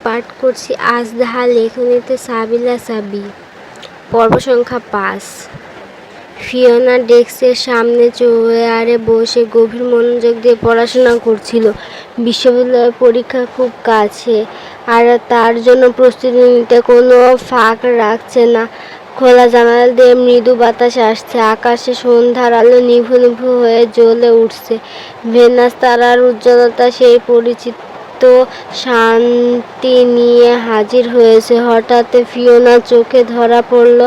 পাঠ করছি। আজদাহা লেখনীতে সাবিলা সাবি। পর্ব সংখ্যা পাঁচ। ফিওনা ডেস্কের সামনে চেয়ারে বসে গভীর মনোযোগ দিয়ে পড়াশোনা করছিল। বিশ্ববিদ্যালয়ের পরীক্ষা খুব কাছে, আর তার জন্য প্রস্তুতি নিতে কোনো ফাঁক রাখছে না। খোলা জানালা দিয়ে মৃদু বাতাস আসছে। আকাশে সন্ধ্যার আলো নিভু নিভু হয়ে জ্বলে উঠছে। ভেনাস তারার উজ্জ্বলতা সেই পরিচিত শান্তি নিয়ে হাজির হয়েছে। হঠাৎ ফিওনা চোখে ধরা পড়ল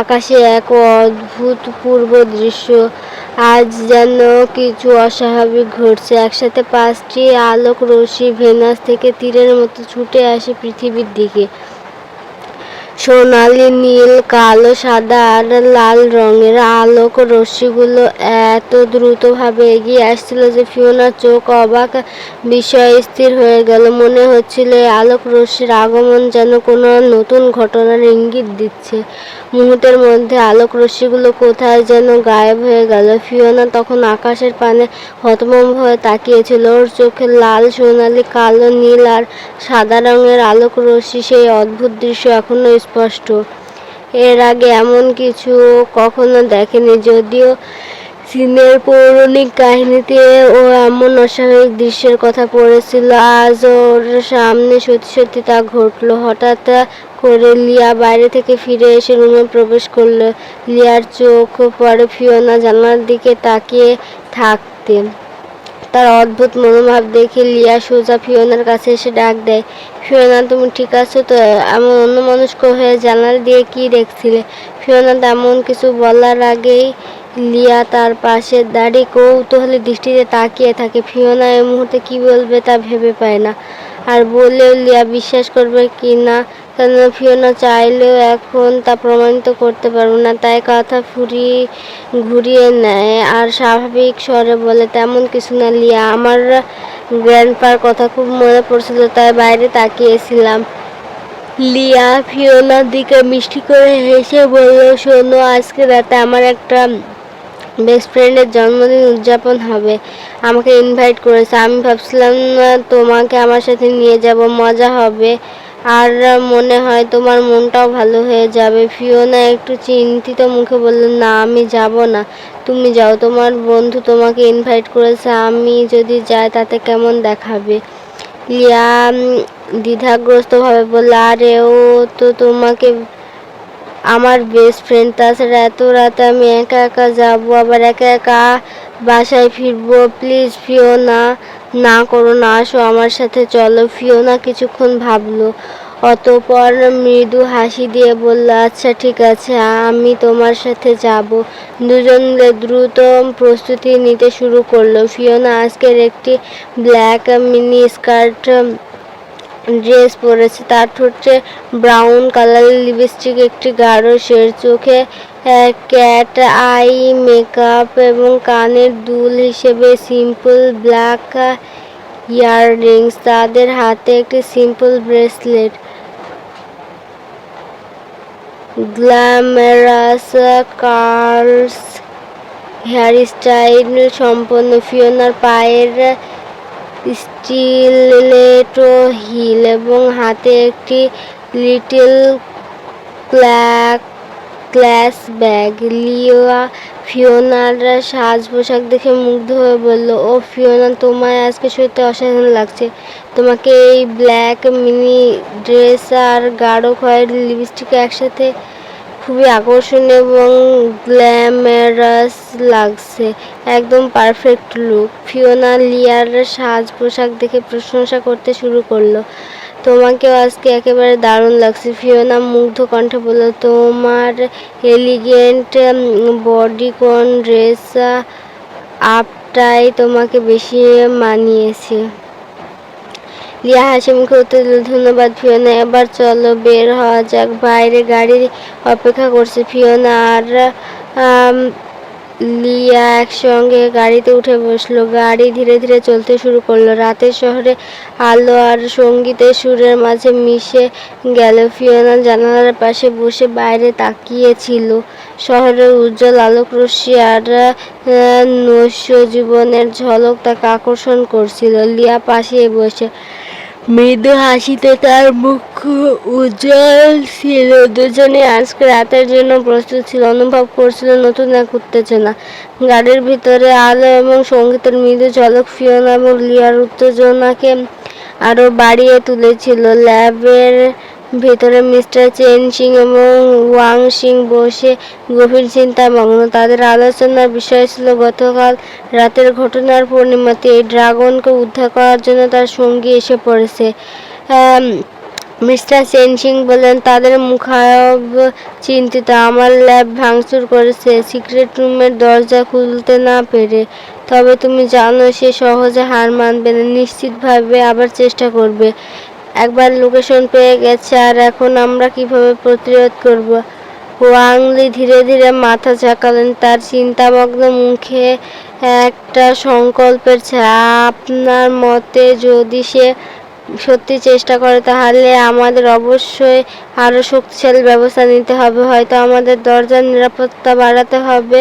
আকাশে এক অদ্ভুতপূর্ব দৃশ্য। আজ যেন কিছু অস্বাভাবিক ঘটছে। একসাথে পাঁচটি আলোক রশ্মি ভেনাস থেকে তীরের মতো ছুটে আসে পৃথিবীর দিকে। সোনালি, নীল, কালো, সাদা আর লাল রঙের আলোক রশ্মিগুলো এত দ্রুতভাবে এগিয়ে আসছিল যে ফিওনার চোখ অবাক বিষয়ে স্থির হয়ে গেল। মনে হচ্ছিল এই আলোক রশ্মির আগমন যেন কোনো নতুন ঘটনার ইঙ্গিত দিচ্ছে। মুহূর্তের মধ্যে আলোক রশ্মিগুলো কোথায় যেন গায়েব হয়ে গেল। ফিওনা তখন আকাশের পানে হতভম্ব হয়ে তাকিয়েছিল। ওর চোখে লাল, সোনালি, কালো, নীল আর সাদা রঙের আলোক রশ্মি, সেই অদ্ভুত দৃশ্য এখনও স্পষ্ট। এর আগে এমন কিছু কখনো দেখেনি যদিও চীনের পৌরাণিক কাহিনীতে ও এমন অস্বাভাবিক দৃশ্যের কথা পড়েছিল, আজ ওর সামনে সত্যি সত্যি তা ঘটলো। হঠাৎ করে লিয়া বাইরে থেকে ফিরে এসে রুমে প্রবেশ করল। লিয়ার চোখ পরে ফিওনা জানালার দিকে তাকিয়ে থাকতে তার অদ্ভুত মনোভাব দেখে লিয়া সোজা ফিওনার কাছে এসে ডাক দেয়, ফিওনা, তুমি ঠিক আছো তো? এমন অন্যমনস্ক হয়ে জানালা দিয়ে কি দেখছিলে? ফিওনা তেমন কিছু বলার আগেই লিয়া তার পাশে দাঁড়িয়ে কৌতূহলী দৃষ্টিতে তাকিয়ে থাকে। ফিওনা এই মুহূর্তে কি বলবে তা ভেবে পায় না। আর বললেও লিয়া বিশ্বাস করবে কি না ফিওনা চাইলেও এখন তা প্রমাণিত করতে পারব না। তাই কথা ফুরিয়ে ঘুরিয়ে নেয়। আর স্বাভাবিক স্বরে বলে, তেমন কিছু না লিয়া, আমার গ্র্যান্ডপার কথা খুব মনে পড়ছিল, তাই বাইরে তাকিয়েছিলাম। লিয়া ফিওনার দিকে মিষ্টি করে হেসে বলল, শোনো, আজকে রাতে আমার একটা বেস্ট ফ্রেন্ডের জন্মদিন উদযাপন হবে। আমাকে ইনভাইট করেছে। আমি ভাবছিলাম তোমাকে আমার সাথে নিয়ে যাব, মজা হবে। আর মনে হয় তোমার মনটাও ভালো হয়ে যাবে। ফিওনা একটু চিন্তিত মুখে বলল, না, আমি যাব না। তুমি যাও, তোমার বন্ধু তোমাকে ইনভাইট করেছে, আমি যদি যাই তাতে কেমন দেখাবে? লিয়া দ্বিধাগ্রস্তভাবে বলল, আরে, ও তো তোমাকে, আমার বেস্ট ফ্রেন্ড তাছাড়া এত রাতে আমি একা একা যাব, আবার একা একা বাসায় ফিরবো। প্লিজ ফিওনা না করো, না আসো, আমার সাথে চলো। ফিওনা কিছুক্ষণ ভাবলো। অতপর মৃদু হাসি দিয়ে বলল আচ্ছা ঠিক আছে, আমি তোমার সাথে যাব। দুজন দ্রুত প্রস্তুতি নিতে শুরু করল। ফিওনা আজকের একটি ব্ল্যাক মিনি স্কার্ট, ড্রেস পরেছে। তার ঠোঁটে ব্রাউন কালারের লিপস্টিক, একটি গাঢ় শের। চোখে ক্যাট আই মেকআপ এবং কানের দুল হিসেবে সিম্পল ব্ল্যাক ইয়াররিংস তাদের হাতে একটি simple bracelet glamorous curls hair style সম্পন্ন ফিওনার পায়ের স্টিলেটো হিল এবং হাতে একটি লিটল ক্ল্যাক ক্লাস ব্যাগ। লিওয়া ফিওনার সাজ পোশাক দেখে মুগ্ধ হয়ে বলল, ও ফিওনা তোমায় আজকে সত্যি অসাধারণ লাগছে। তোমাকে এই ব্ল্যাক মিনি ড্রেস আর গাঢ় খয়ের লিপস্টিক একসাথে খুবই আকর্ষণীয় এবং গ্ল্যামারাস লাগছে। একদম পারফেক্ট লুক। ফিওনা লিয়ার সাজ পোশাক দেখে প্রশংসা করতে শুরু করল। তোমাকেও আজকে একেবারে দারুণ লাগছে। ফিওনা মুগ্ধ কণ্ঠে বলল, তোমার এলিগেন্ট বডিকন ড্রেস আপটাই তোমাকে বেশি মানিয়েছে। লিয়া হাসি মুখে উত্তর দিল, ধন্যবাদ ফিওনা, এবার চলো বের হওয়া যাক। বাইরে গাড়ি অপেক্ষা করছে ফিওনা আর লিয়া একসঙ্গে গাড়িতে উঠে বসল। গাড়ি ধীরে ধীরে চলতে শুরু করল। রাতের শহরে আলো আর সঙ্গীতের সুরের মাঝে মিশে গেল। ফিওনা জানালার পাশে বসে বাইরে তাকিয়েছিল। শহরের উজ্জ্বল আলোক রশ্মি আর নৈশ জীবনের ঝলক তাকে আকর্ষণ করছিল। লিয়া পাশে বসে মৃদু হাসিতে তার মুখ উজ্জ্বল ছিল। দুজনে আজকে রাতের জন্য প্রস্তুত ছিল, অনুভব করছিল নতুন এক উত্তেজনা। গাড়ির ভিতরে আলো এবং সঙ্গীতের মৃদু ঝলক ফিওনা এবং লিয়ার উত্তেজনাকে আরও বাড়িয়ে তুলেছিল। ল্যাবের ভেতরে মিস্টার চেন সিং এবং ওয়াং সিং বসে গভীর চিন্তায় মগ্ন। তাদের আলোচনার বিষয় ছিল গতকাল রাতের ঘটনার পূর্ণিমাতে এই ড্রাগনকে উদ্ধার করার জন্য তার সঙ্গী এসে পড়েছে। মিস্টার সেন সিং বললেন তাদের মুখায়ব চিন্তিত। আমার ল্যাব ভাঙচুর করেছে। সিক্রেট রুমের দরজা খুলতে না পেরে। তবে তুমি জানো, সে সহজে হার মানবে না। নিশ্চিতভাবে আবার চেষ্টা করবে। একবার লোকেশন পেয়ে গেছে আর এখন আমরা কীভাবে প্রতিরোধ করব? ওয়াংলি ধীরে ধীরে মাথা ঝাঁকালেন, তার চিন্তামগ্ন মুখে একটা সংকল্পের ছায়া আপনার মতে যদি সে সত্যি চেষ্টা করে, তাহলে আমাদের অবশ্যই আরও শক্তিশালী ব্যবস্থা নিতে হবে। হয়তো আমাদের দরজার নিরাপত্তা বাড়াতে হবে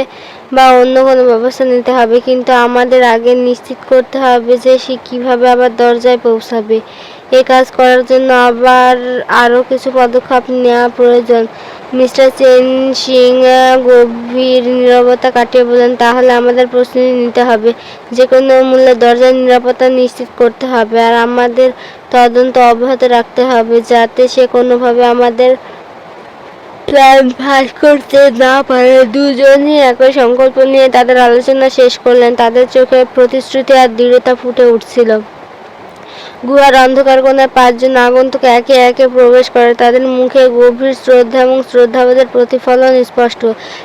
বা অন্য কোনো ব্যবস্থা নিতে হবে। কিন্তু আমাদের আগে নিশ্চিত করতে হবে যে সে কীভাবে আবার দরজায় পৌঁছাবে। এ কাজ করার জন্য আবার আরও কিছু পদক্ষেপ নেওয়া প্রয়োজন। মিস্টার চেন সিং গভীর নিরাপত্তা কাটিয়ে বলেন তাহলে আমাদের প্রস্তুতি নিতে হবে। যে কোনো মূল্যে দরজার নিরাপত্তা নিশ্চিত করতে হবে আর আমাদের তদন্ত অব্যাহত রাখতে হবে যাতে সে কোনোভাবে আমাদের প্ল্যান ফাঁস করতে না পারে। দুজনই একই সংকল্প নিয়ে তাদের আলোচনা শেষ করলেন। তাদের চোখে প্রতিশ্রুতি আর দৃঢ়তা ফুটে উঠছিল। গুহার অন্ধকার কোণায় পাঁচজন আগন্তুক একে একে প্রবেশ করে। তাদের মুখে গভীর শ্রদ্ধা এবং শ্রদ্ধাবোধের প্রতিফলন স্পষ্ট।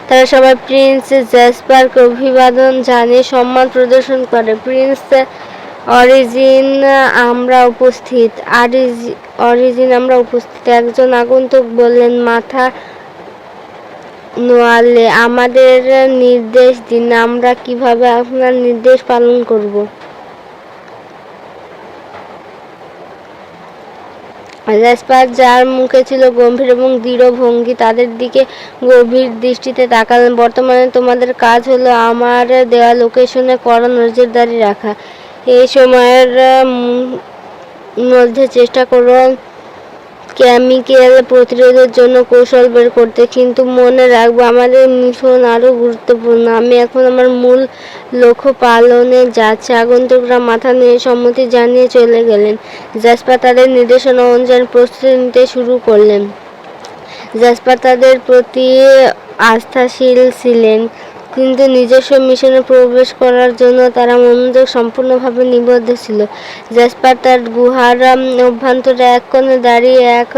তারা সবাই প্রিন্স জ্যাসপারকে অভিবাদন জানিয়ে সম্মান প্রদর্শন করে। প্রিন্স অরিজিন আমরা উপস্থিত। অরিজিন আমরা উপস্থিত। একজন আগন্তুক বললেন, মাথা নোয়ালে আমাদের নির্দেশ দিন। আমরা কীভাবে আপনার নির্দেশ পালন করব? রেসপার যার মুখে ছিল গম্ভীর এবং দৃঢ় ভঙ্গি, তাদের দিকে গভীর দৃষ্টিতে তাকালেন। বর্তমানে তোমাদের কাজ হলো আমার দেওয়া লোকেশনে কড়া নজরদারি রাখা। এই সময়ের মধ্যে চেষ্টা করো কেমিক্যাল প্রতিরোধের জন্য কৌশল বের করতে, কিন্তু মনে রাখব আমাদের মিশন আরও গুরুত্বপূর্ণ। আমি এখন আমার মূল লক্ষ্য পালনে যাচ্ছি। আগন্তুকরা মাথা নিয়ে সম্মতি জানিয়ে চলে গেলেন। জাসপা তাদের নির্দেশনা অনুযায়ী প্রস্তুতি নিতে শুরু করলেন। জাসপা তাদের প্রতি আস্থাশীল ছিলেন। কিন্তু নিজস্ব মিশনে প্রবেশ করার জন্য তারা মনোযোগ সম্পূর্ণভাবে নিবদ্ধ ছিল। জাসপার তার গুহার অভ্যন্তরে এক কোণে দাঁড়িয়ে এক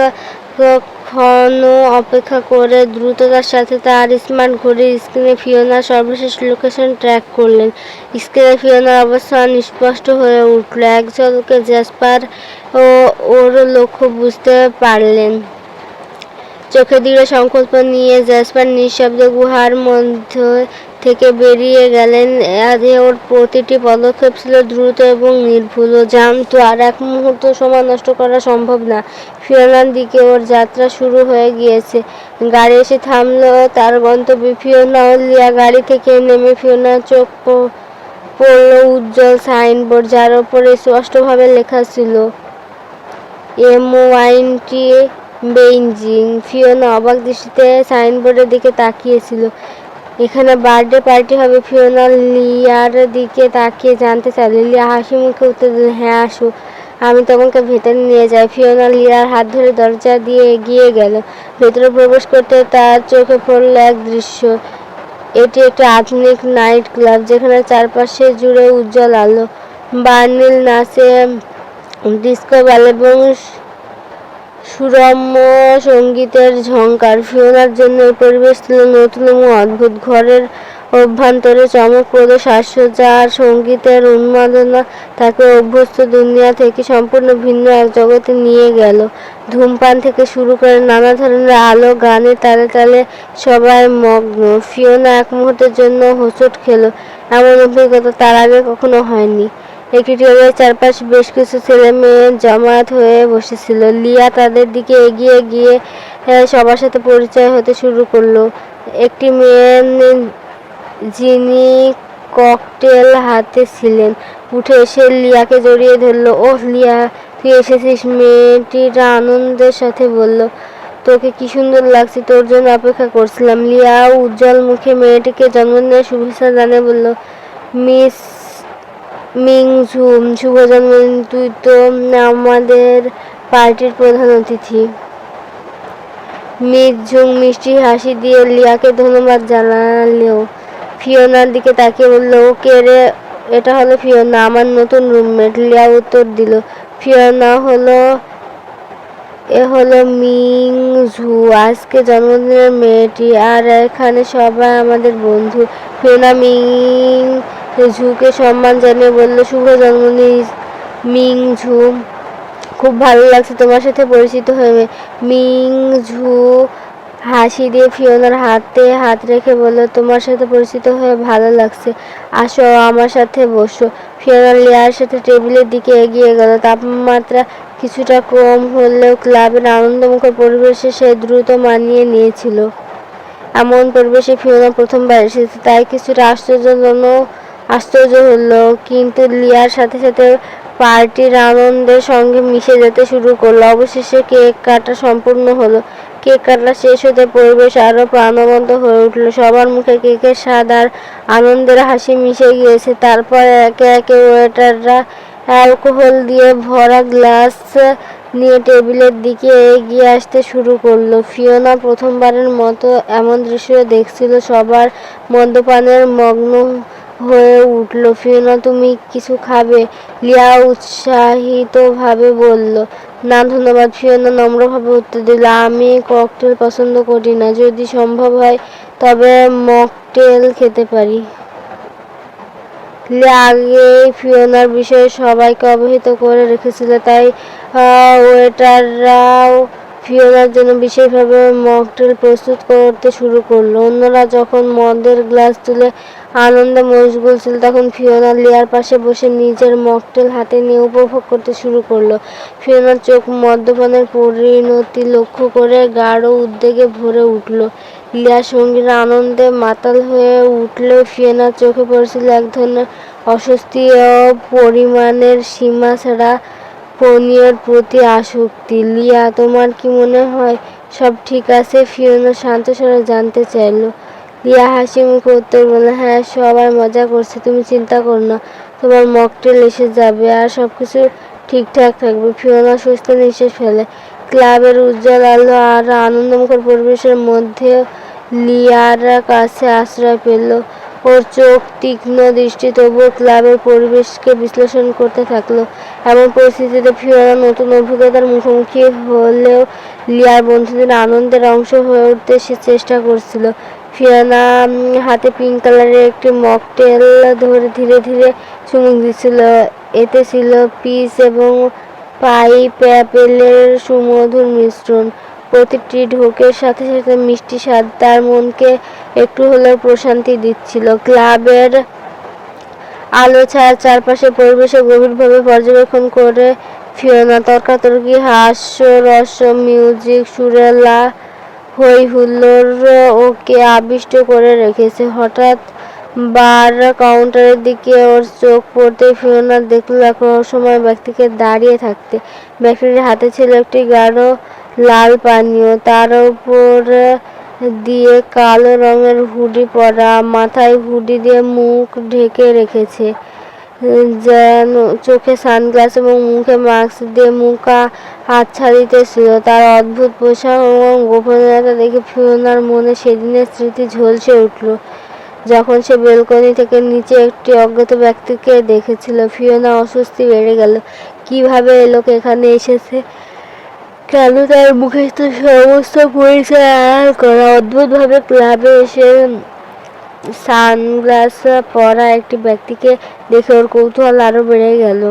ক্ষণ অপেক্ষা করে দ্রুততার সাথে তার স্মার্ট ঘড়ির স্ক্রিনে ফিওনার সর্বশেষ লোকেশন ট্র্যাক করলেন। স্ক্রিনে ফিওনার অবস্থান স্পষ্ট হয়ে উঠল। এক ঝলকে জাসপার ও ওর লক্ষ্য বুঝতে পারলেন। চোখে দৃঢ় সংকল্প নিয়ে জ্যাসপার নিঃশব্দে গুহার মধ্য থেকে বেরিয়ে গেলেন। আর ওর প্রতিটি পদক্ষেপ ছিল দ্রুত এবং নির্ভুল জানতো, আর এক মুহূর্ত সময় নষ্ট করা সম্ভব না। ফিওনার দিকে ওর যাত্রা শুরু হয়ে গিয়েছে। গাড়ি এসে থামলো তার গন্তব্যে ফিওনা লিয়া গাড়ি থেকে নেমে ফিওনার চোখ পড়ল উজ্জ্বল সাইনবোর্ড, যার ওপরে স্পষ্টভাবে লেখা ছিল এম ওয়াইনটি বেইজিং। ফিওনা অবাক দৃষ্টিতে সাইনবোর্ডের দিকে তাকিয়েছিল। এখানে বার্থডে পার্টি হবে। ফিওনা লিয়ার দিকে তাকিয়ে জানতে চাইল। লিয়া হাসি মুখে উত্তর দিল হ্যাঁ আসু। আমি তোমাকে ভেতরে নিয়ে যাই। ফিওনা লিয়ার হাত ধরে দরজা দিয়ে এগিয়ে গেল। ভেতরে প্রবেশ করতে তার চোখে পড়ল এক দৃশ্য। এটি একটি আধুনিক নাইট ক্লাব যেখানে চারপাশে জুড়ে উজ্জ্বল আলো, বার্নিল নাচে ডিস্কো বাল এবং সুরম্য সঙ্গীতের ঝঙ্কার ফিওনার জন্য এই পরিবেশ ছিল নতুন এবং অদ্ভুত। ঘরের অভ্যন্তরে চমকপ্রদ সাজসজ্জার সঙ্গীতের উন্মাদনা তাকে অভ্যস্ত দুনিয়া থেকে সম্পূর্ণ ভিন্ন এক জগতে নিয়ে গেল। ধূমপান থেকে শুরু করে নানা ধরনের আলো, গানে তালে তালে সবাই মগ্ন। ফিওনা এক মুহূর্তের জন্য হোঁচট খেলো। এমন অভিজ্ঞতা তার আগে কখনো হয়নি। একটি টেবিলের চারপাশে বেশ কিছু ছেলে মেয়ে জমায়েত হয়ে বসেছিল। লিয়া তাদের দিকে এগিয়ে গিয়ে সবার সাথে পরিচয় হতে শুরু করল। একটি মেয়ে যিনি ককটেল হাতে ছিলেন। উঠে এসে লিয়াকে জড়িয়ে ধরলো। ওহ, লিয়া, তুই এসেছিস? মেয়েটির আনন্দের সাথে বলল, তোকে কি সুন্দর লাগছে, তোর জন্য অপেক্ষা করছিলাম। লিয়া উজ্জ্বল মুখে মেয়েটিকে জন্মদিনের শুভেচ্ছা জানিয়ে বলল, মিস মিংঝু শুভ তুই তো আমাদের পার্টির প্রধান অতিথি। মিস ঝুং মিষ্টি হাসি দিয়ে লিয়াকে ধন্যবাদ জানালেও ফিওনার দিকে তাকিয়ে বলল, ওকে রে, এটা হলো ফিওনা, আমার নতুন রুমমেট লিয়া উত্তর দিল, ফিওনা হলো, এ হলো মিং ঝু, আজকে জন্মদিনের মেয়েটি, আর এখানে সবাই আমাদের বন্ধু। ফিওনা মিং ঝুকে সম্মান জানিয়ে বলল, শুভ জন্মদিন, মিং ঝু। খুব ভালো লাগছে তোমার সাথে পরিচিত হয়ে। মিং ঝু হাসি দিয়ে ফিওনার হাতে হাত রেখে বলল, তোমার সাথে পরিচিত হয়ে ভালো লাগছে। আসো আমার সাথে বসো। ফিওনা লিয়ার সাথে টেবিলের দিকে এগিয়ে গেল। তাপমাত্রা কিছুটা কম হলেও ক্লাবের আনন্দমুখর পরিবেশে সে দ্রুত মানিয়ে নিয়েছিল। এমন পরিবেশে ফিওনা প্রথমবার এসেছে, তাই কিছুটা আশ্চর্যজনক আশ্চর্য হলো, কিন্তু লিয়ার সাথে সাথে পার্টির আনন্দের সঙ্গে মিশে যেতে শুরু করল। অবশেষে কেক কাটা সম্পূর্ণ হলো। কেক কাটা শেষ হতে পরিবেশ আরও প্রাণবন্ত হয়ে উঠল। সবার মুখে কেকের স্বাদ আর আনন্দের হাসি মিশে গিয়েছে। তারপর একে একে ওয়েটাররা অ্যালকোহল দিয়ে ভরা গ্লাস নিয়ে টেবিলের দিকে এগিয়ে আসতে শুরু করল। ফিওনা প্রথমবারের মতো এমন দৃশ্য দেখছিল সবার মদ্যপানের মগ্ন হয়ে উঠল। ফিওনা, তুমি কিছু খাবে? লিয়া উৎসাহিতভাবে বলল, না, ধন্যবাদ। ফিওনা নম্রভাবে উত্তর দিল, আমি ককটেল পছন্দ করি না। যদি সম্ভব হয়, তবে মকটেল খেতে পারি। আগেই ফিওনার বিষয়ে সবাইকে অবহিত করে রেখেছিল, তাই ওয়েটাররাও ফিওনার জন্য বিশেষভাবে মকটেল প্রস্তুত করতে শুরু করল। অন্যরা যখন মদের গ্লাস তুলে আনন্দে মশগুল ছিল, তখন ফিওনা লিয়ার পাশে বসে নিজের মকটেল হাতে নিয়ে উপভোগ করতে শুরু করল। ফিওনার চোখ মদ্যপানের পরিণতি লক্ষ্য করে গাঢ় উদ্বেগে ভরে উঠল। লিয়ার সঙ্গীরা আনন্দে মাতাল হয়ে উঠলেও ফিওনার চোখে পড়েছিল এক ধরনের অস্বস্তি ও পরিমাণের সীমা ছাড়া পনিয়ের প্রতি আসক্তি। লিয়া, তোমার কি মনে হয় সব ঠিক আছে? ফিওনা শান্ত স্বরে জানতে চাইলো। লিয়া হাসি মুখে উত্তর বলল হ্যাঁ সবাই মজা করছে, তুমি চিন্তা করো না। তোমার মকটেল এসে যাবে আর সব কিছু ঠিকঠাক থাকবে। ফিওনা সুস্থ নিঃশ্বাস ফেলে। ক্লাবের উজ্জ্বল আলো আর আনন্দমুখর পরিবেশের মধ্যে লিয়ার কাছে আশ্রয় পেল। ওর চোখ তীক্ষ্ণ দৃষ্টি, তবুও ক্লাবের পরিবেশকে বিশ্লেষণ করতে থাকল। এমন পরিস্থিতিতে ফিওনা নতুন অভিজ্ঞতার মুখোমুখি হলেও লিয়ার বন্ধুদের আনন্দের অংশ হয়ে উঠতে সে চেষ্টা করছিল। ফিয়ানা হাতে পিঙ্ক কালারের একটি মকটেল ধরে ধীরে ধীরে চুমুক দিচ্ছিল। এতে ছিল পিস এবং পাইপ অ্যাপেলের সুমধুর মিশ্রণ। প্রতিটি ঢোকের সাথে সাথে মিষ্টি স্বাদ তার মনকে একটু হলেও প্রশান্তি দিচ্ছিল। ক্লাবের আলো ছায়ার চারপাশে পরিবেশে গভীরভাবে পর্যবেক্ষণ করে ফিওনা তর্কাতর্কি, হাস্য রস মিউজিক, সুরেলা হই হুল্লোড় ওকে আবিষ্ট করে রেখেছে। হঠাৎ বার কাউন্টারের দিকে ওর চোখ পড়তে ফিওনা দেখল এক রহস্যময় ব্যক্তিকে দাঁড়িয়ে থাকতে। ব্যক্তিটির হাতে ছিল একটি গাঢ় লাল পানীয়। তার উপর দিয়ে কালো রঙের হুডি পরা, মাথায় হুডি দিয়ে মুখ ঢেকে রেখেছে। যেন চোখে সানগ্লাস এবং মুখে মাস্ক দিয়ে মুখা মুখ আচ্ছাদিতেছিল তার অদ্ভুত পোশাক এবং গোপনীয়তা দেখে ফিওনার মনে সেদিনের স্মৃতি ঝলসে উঠল। যখন সে বেলকনি থেকে নিচে একটি অজ্ঞাত ব্যক্তিকে দেখেছিল, ফিওনা অস্বস্তি বেড়ে গেল। কীভাবে এ লোক এখানে এসেছে? কেন তার মুখে তো সমস্ত পরিচয় করা অদ্ভুতভাবে ক্লাবে এসে সানগ্লাস পরা একটি ব্যক্তিকে দেখে ওর কৌতূহল আরও বেড়ে গেল।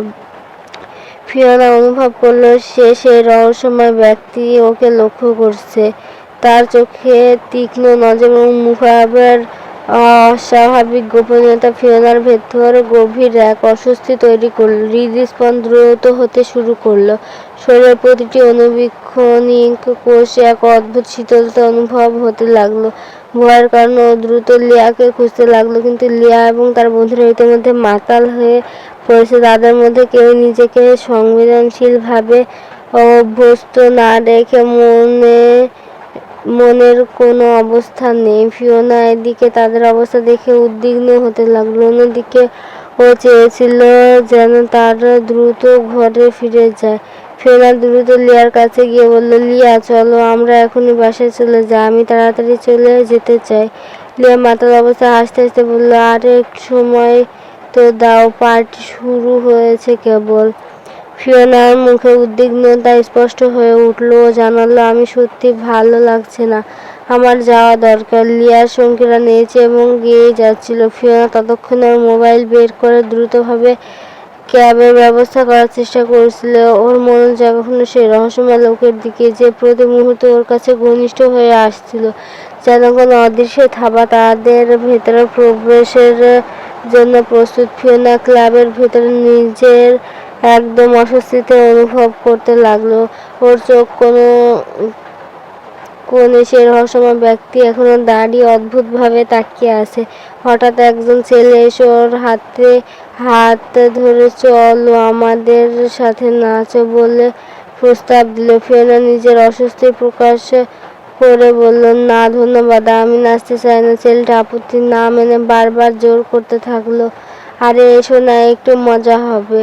ফিওনা অনুভব করল, সে সেই রহস্যময় ব্যক্তি ওকে লক্ষ্য করছে। তার চোখে তীক্ষ্ণ নজর এবং মুখাবের অস্বাভাবিক গোপনীয়তা ফিওনার ভেতর গভীর এক অস্বস্তি তৈরি করল হৃদস্পন্দ দ্রুত হতে শুরু করল। শরীরের প্রতিটি অনুবীক্ষণিক কোষে এক অদ্ভুত শীতলতা অনুভব হতে লাগল। ভয়ের কারণে ও দ্রুত লিয়াকে খুঁজতে লাগল, কিন্তু লিয়া এবং তার বন্ধুরা ইতিমধ্যে মাতাল হয়ে পড়েছে। তাদের মধ্যে কেউ নিজেকে সংবেদনশীলভাবে অভ্যস্ত না রেখে মনে, মনের কোনো অবস্থা নেই। ফিওনা এদিকে তাদের অবস্থা দেখে উদ্বিগ্ন হতে লাগল। অন্যদিকে ও চেয়েছিল যেন তারা দ্রুত ঘরে ফিরে যায়। ফিওনা দ্রুত লিয়ার কাছে গিয়ে বলল, লিয়া, চলো, আমরা এখনই বাসায় চলে যাই আমি তাড়াতাড়ি চলে যেতে চাই। লিয়া মাতাল অবস্থায় হাসতে হাসতে বলল আরে সময় তো দাও, পার্টি শুরু হয়েছে কেবল। ফিওনার মুখে উদ্বিগ্নতা স্পষ্ট হয়ে উঠল ও জানালো, আমি সত্যি ভালো লাগছে না, আমার যাওয়া দরকার। লিয়ার সঙ্গীরা নিয়েছে এবং গিয়ে যাচ্ছিল। ফিওনা ততক্ষণে মোবাইল বের করে দ্রুতভাবে ক্যাবের ব্যবস্থা করার চেষ্টা করেছিল। ওর মনোযোগ এখনও সেই রহস্যময় লোকের দিকে যে প্রতি মুহূর্তে ওর কাছে ঘনিষ্ঠ হয়ে আসছিল। যেন কোনো অদৃশ্য থাবা তাদের ভেতরে প্রবেশের জন্য প্রস্তুত ফিওনা ক্লাবের ভেতরে নিজের একদম অস্বস্তিতে অনুভব করতে লাগল। ওর চোখ কোনো কোণে সে রহস্যময় ব্যক্তি এখনও দাঁড়িয়ে অদ্ভুতভাবে তাকিয়ে আছে। হঠাৎ একজন ছেলে এসে ওর হাতে, হাত ধরে, চলো, আমাদের সাথে নাচো বলে প্রস্তাব দিল। ফিওনা নিজের অস্বস্তি প্রকাশ করে বলল, না, ধন্যবাদ, আমি নাচতে চাই না। ছেলেটা আপত্তি না মেনে বারবার জোর করতে থাকল। আরে এসো না একটু মজা হবে।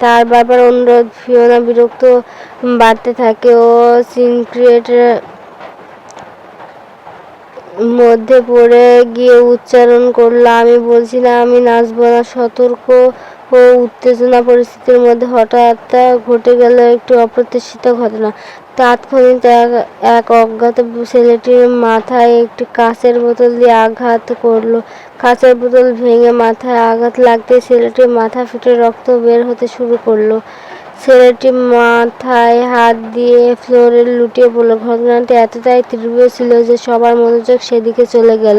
তার বারবার অনুরোধ, ফিওনা বিরক্ত বাড়তে থাকে। ও সিনক্রিয়েট মধ্যে পড়ে গিয়ে উচ্চারণ করল। আমি বলছি না আমি নাচবো না, সতর্ক ও উত্তেজনা পরিস্থিতির মধ্যে হঠাৎ ঘটে গেল একটি অপ্রত্যাশিত ঘটনা। তাৎক্ষণিক এক- অজ্ঞাত ছেলেটির মাথায় একটি কাঁচের বোতল দিয়ে আঘাত করল। কাঁচের বোতল ভেঙে মাথায় আঘাত লাগতে ছেলেটির মাথা ফেটে রক্ত বের হতে শুরু করল। ছেলেটি মাথায় হাত দিয়ে ফ্লোরে লুটিয়ে পড়ল। ঘটনাটি এতটাই তীব্র ছিল যে সবার মনোযোগ সেদিকে চলে গেল।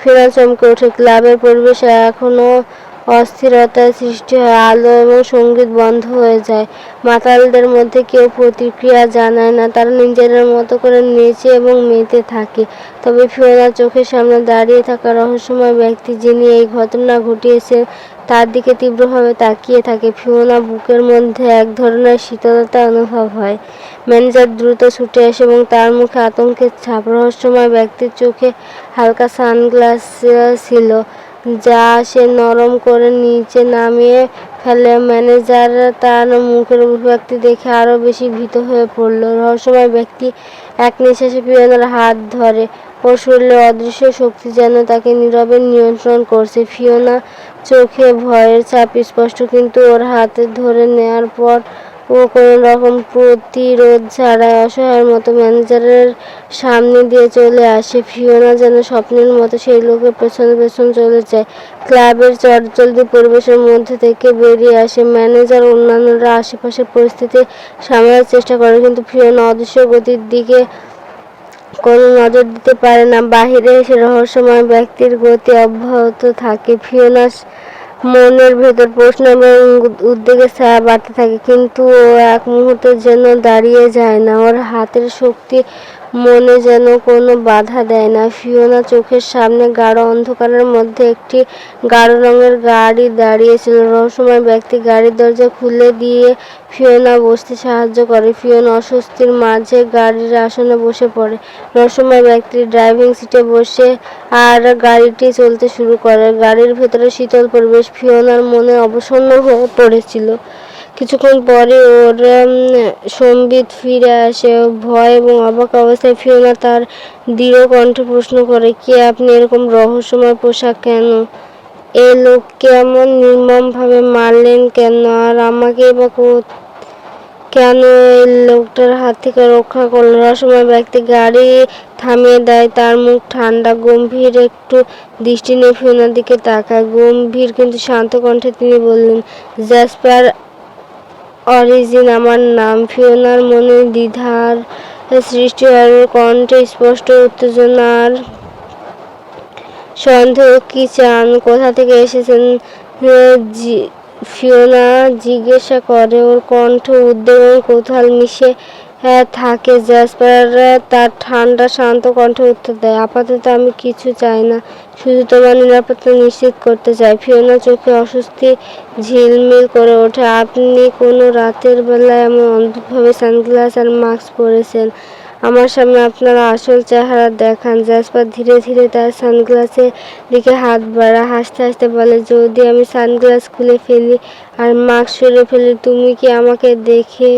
ফেরা চমকে ওঠে। ক্লাবের পরিবেশ এখনও অস্থিরতার সৃষ্টি হয়, আলো এবং সংগীত বন্ধ হয়ে যায়। মাতালদের মধ্যে কেউ প্রতিক্রিয়া জানায় না, তারা নিজেদের মতো করে নেচে এবং মেতে থাকে। তবে ফিওনার চোখের সামনে দাঁড়িয়ে থাকা রহস্যময় ব্যক্তি যিনি এই ঘটনা ঘটিয়েছেন, তার দিকে তীব্রভাবে তাকিয়ে থাকে। ফিওনা বুকের মধ্যে এক ধরনের শীতলতা অনুভব হয়। ম্যানেজার দ্রুত ছুটে আসে এবং তার মুখে আতঙ্কের ছাপ। রহস্যময় ব্যক্তির চোখে হালকা সানগ্লাস ছিল। যা সে নরম করে নিচে নামিয়ে ফেলে। ম্যানেজার তার মুখের অভিব্যক্তি দেখে আরও বেশি ভীত হয়ে পড়ল। রহস্যময় ব্যক্তি এক নিঃশ্বাসে ফিওনার হাত ধরে। ওর শরীরে অদৃশ্য শক্তি যেন তাকে নীরবে নিয়ন্ত্রণ করছে। ফিওনা চোখে ভয়ের ছাপ স্পষ্ট, কিন্তু ওর হাতে ধরে নেওয়ার পর ও কোনো রকম প্রতিরোধ ছাড়াই অসহায়ের মতো ম্যানেজারের সামনে দিয়ে চলে আসে। ফিওনা যেন স্বপ্নের মতো সেই লোকের পেছনে পেছন চলে যায় ক্লাবের চটজলদি পরিবেশের মধ্যে থেকে বেরিয়ে আসে। ম্যানেজার অন্যান্যরা আশেপাশের পরিস্থিতি সামলার চেষ্টা করে, কিন্তু ফিওনা অদৃশ্য গতির দিকে কোনো নজর দিতে পারে না। বাহিরে এসে রহস্যময় ব্যক্তির গতি অব্যাহত থাকে। ফিওনা মনের ভেতর প্রশ্ন এবং উদ্বেগের ছায়া বাড়তে থাকে, কিন্তু ও এক মুহূর্তের জন্য দাঁড়িয়ে যায় না। ওর হাতের শক্তি মনে যেন কোনো বাধা দেয় না। ফিওনা চোখের সামনে গাঢ় অন্ধকারের মধ্যে একটি গাঢ় রঙের গাড়ি দাঁড়িয়েছিল। রহস্যময় ব্যক্তি গাড়ির দরজা খুলে দিয়ে ফিওনা বসতে সাহায্য করে। ফিওনা অস্বস্তির মাঝে গাড়ির আসনে বসে পড়ে। রহস্যময় ব্যক্তি ড্রাইভিং সিটে বসে আর গাড়িটি চলতে শুরু করে। গাড়ির ভেতরে শীতল পরিবেশ ফিওনার মনে অবসন্ন হয়ে পড়েছিল। কিছুক্ষণ পরে ওর সম্বিত ফিরে আসে। ভয় এবং অবাক অবস্থায় ফিওনা তার দৃঢ় কণ্ঠে প্রশ্ন করে, কে আপনি এরকম রহস্যময় পোশাক কেন? এই লোককে এমন নির্মমভাবে মারলেন কেন? আর আমাকে বা কেন এই লোকটার হাত থেকে রক্ষা করল? রহস্যময় ব্যক্তি গাড়ি থামিয়ে দেয়, তার মুখ ঠান্ডা, গম্ভীর, একটু দৃষ্টি নিয়ে ফিওনার দিকে তাকায়। গম্ভীর কিন্তু শান্ত কণ্ঠে তিনি বললেন, জ্যাসপার অরিজিন, আমার নাম ফিওনার মনে দ্বিধার সৃষ্টি আর কণ্ঠে স্পষ্ট উত্তেজনার সন্দেহ কি চান? কোথা থেকে এসেছেন? ফিওনা জিজ্ঞাসা করে, ওর কণ্ঠ উদ্বেগ কোথাল মিশে থাকে জ্যাসপার তার ঠান্ডা, শান্ত কণ্ঠে উত্তর দেয়, আপাতত আমি কিছু চাই না, শুধু তোমার নিরাপত্তা নিশ্চিত করতে চাই। ফিওনা চোখে অস্বস্তি ঝিলমিল করে ওঠে। আপনি কোনো রাতের বেলা এমন অদ্ভুতভাবে সানগ্লাস আর মাস্ক পরেছেন। আমার সামনে আপনার আসল চেহারা দেখান। জাসপার ধীরে ধীরে তার সানগ্লাসের দিকে হাত বাড়া হাসতে হাসতে বলে, যদি আমি সানগ্লাস খুলে ফেলি আর মাস্ক সরে ফেলি, তুমি কি আমাকে দেখে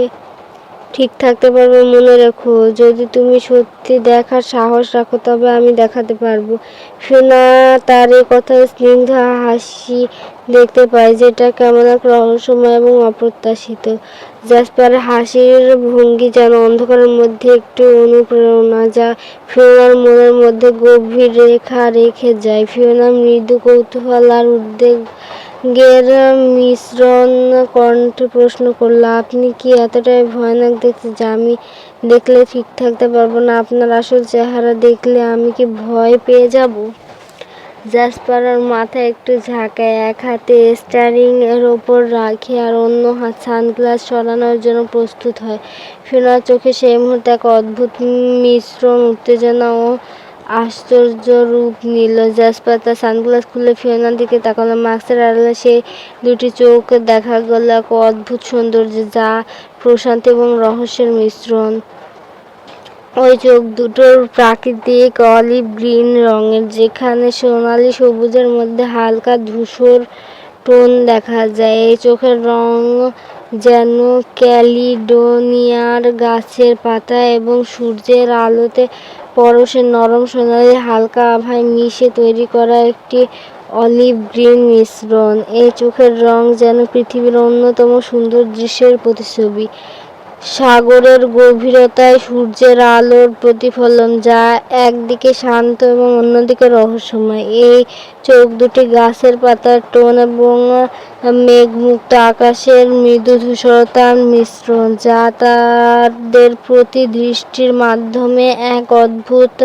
ঠিক থাকতে পারবে মনে রেখো। যদি তুমি সত্যি দেখার সাহস রাখো, তবে আমি দেখাতে পারব। সোনা তার এই কথায় স্নিগ্ধ হাসি দেখতে পায়, যেটা কেমন এক রহস্যময় এবং অপ্রত্যাশিত। জাসপার হাসির ভঙ্গি যেন অন্ধকারের মধ্যে একটি অনুপ্রেরণা, যা ফিওনার মনের মধ্যে গভীর রেখা রেখে যায়। ফিওনা মৃদু কৌতূহল আর উদ্বেগের মিশ্রণ কণ্ঠে প্রশ্ন করল, আপনি কি এতটাই ভয়ানক দেখতে যে আমি দেখলে ঠিক থাকতে পারব না? আপনার আসল চেহারা দেখলে আমি কি ভয় পেয়ে যাব? জাসপারার মাথা একটু ঝাঁকায়, এক হাতে স্টারিং এর ওপর রাখে আর অন্য হাত সানগ্লাস সরানোর জন্য প্রস্তুত হয়। ফিনার চোখে সেই মুহূর্তে এক অদ্ভুত মিশ্রণ, উত্তেজনা ও আশ্চর্য রূপ নিল। জাসপার তার সানগ্লাস খুলে ফিওনার দিকে তাকালো। মাস্কের আড়ালে সেই দুটি চোখ দেখা গেল এক অদ্ভুত সৌন্দর্য, যা প্রশান্তি এবং রহস্যের মিশ্রণ। ওই চোখ দুটোর প্রাকৃতিক অলিভ গ্রিন রঙের, যেখানে সোনালি সবুজের মধ্যে হালকা ধূসর টোন দেখা যায়। এই চোখের রং যেন ক্যালিডোনিয়ার গাছের পাতা এবং সূর্যের আলোতে পরশে নরম সোনালি হালকা আভায় মিশে তৈরি করা একটি অলিভ গ্রিন মিশ্রণ। এই চোখের রং যেন পৃথিবীর অন্যতম সুন্দর দৃশ্যের প্রতিছবি সাগরের গভীরতায় সূর্যের আলোর প্রতিফলন যা একদিকে শান্ত এবং অন্যদিকে রহস্যময়। এই চোখ দুটি গাছের পাতার টোন এবং মেঘমুক্ত আকাশের মৃদু ধূসরতার মিশ্রণ, যা তাদের প্রতি দৃষ্টির মাধ্যমে এক অদ্ভুত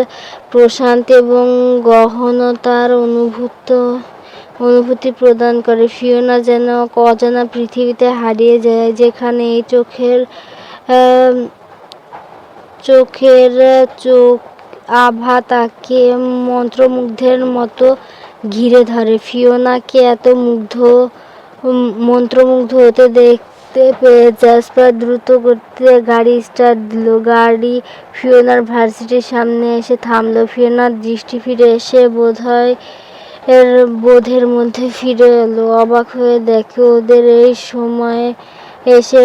প্রশান্তি এবং গহনতার অনুভূত, অনুভূতি প্রদান করে। ফিওনা যেন অজানা পৃথিবীতে হারিয়ে যায়, যেখানে এই চোখের চোখের চোখ আভা তাকে মন্ত্রমুগ্ধের মতো ঘিরে ধরে। ফিওনাকে এত মুগ্ধ মন্ত্রমুগ্ধ হতে দেখতে পেয়ে জাসপার দ্রুত করতে গাড়ি স্টার্ট দিল। গাড়ি ফিওনার ভার্সিটির সামনে এসে থামলো। ফিওনার দৃষ্টি ফিরে এসে বোধহয় এর বোধের মধ্যে ফিরে এলো। অবাক হয়ে দেখে ওদের এই সময়ে এসে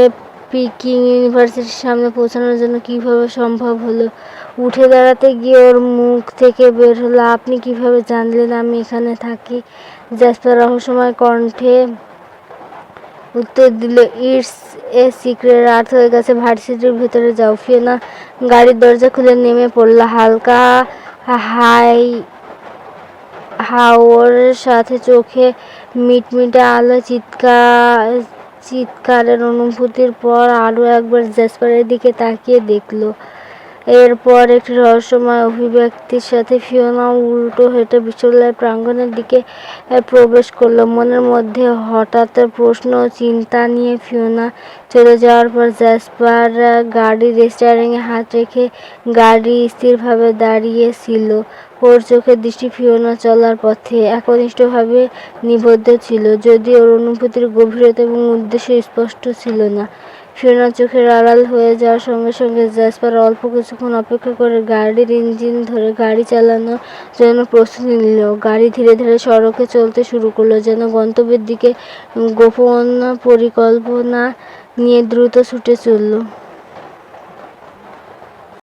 পিকিং ইউনিভার্সিটির সামনে পৌঁছানোর জন্য কীভাবে সম্ভব হলো? উঠে দাঁড়াতে গিয়ে ওর মুখ থেকে বের হলো। আপনি কীভাবে জানলেন আমি এখানে থাকি? জাসপার রহস্যময় কণ্ঠে উত্তর দিল, ইটস এ সিক্রেট, রাত হয়ে গেছে, ভার্সিটির ভেতরে যাও, ফিওনা। গাড়ির দরজা খুলে নেমে পড়ল। হালকা হাই হাওয়ার সাথে চোখে মিটমিটে আলো, চিৎকার চিৎকারের অনুভূতির পর আরও একবার জ্যাসপারের দিকে তাকিয়ে দেখল। এরপর একটি রহস্যময় অভিব্যক্তির সাথে ফিওনা উল্টো হেঁটে বিশ্ববিদ্যালয়ের প্রাঙ্গণের দিকে প্রবেশ করল। মনের মধ্যে হঠাৎ প্রশ্ন ও চিন্তা নিয়ে ফিওনা চলে যাওয়ার পর জ্যাসপার গাড়ির স্টিয়ারিংয়ে হাত রেখে গাড়ি স্থিরভাবে দাঁড়িয়ে ছিল ওর চোখের দৃষ্টি ফিওনা চলার পথে একনিষ্ঠভাবে নিবদ্ধ ছিল যদি ওর অনুভূতির গভীরতা এবং উদ্দেশ্য স্পষ্ট ছিল না। ফিওনার চোখের আড়াল হয়ে যাওয়ার সঙ্গে সঙ্গে জ্যাসপার অল্প কিছুক্ষণ অপেক্ষা করে গাড়ির ইঞ্জিন ধরে গাড়ি চালানোর জন্য প্রস্তুতি নিল। গাড়ি ধীরে ধীরে সড়কে চলতে শুরু করল, যেন গন্তব্যের দিকে গোপন পরিকল্পনা নিয়ে দ্রুত ছুটে চলল।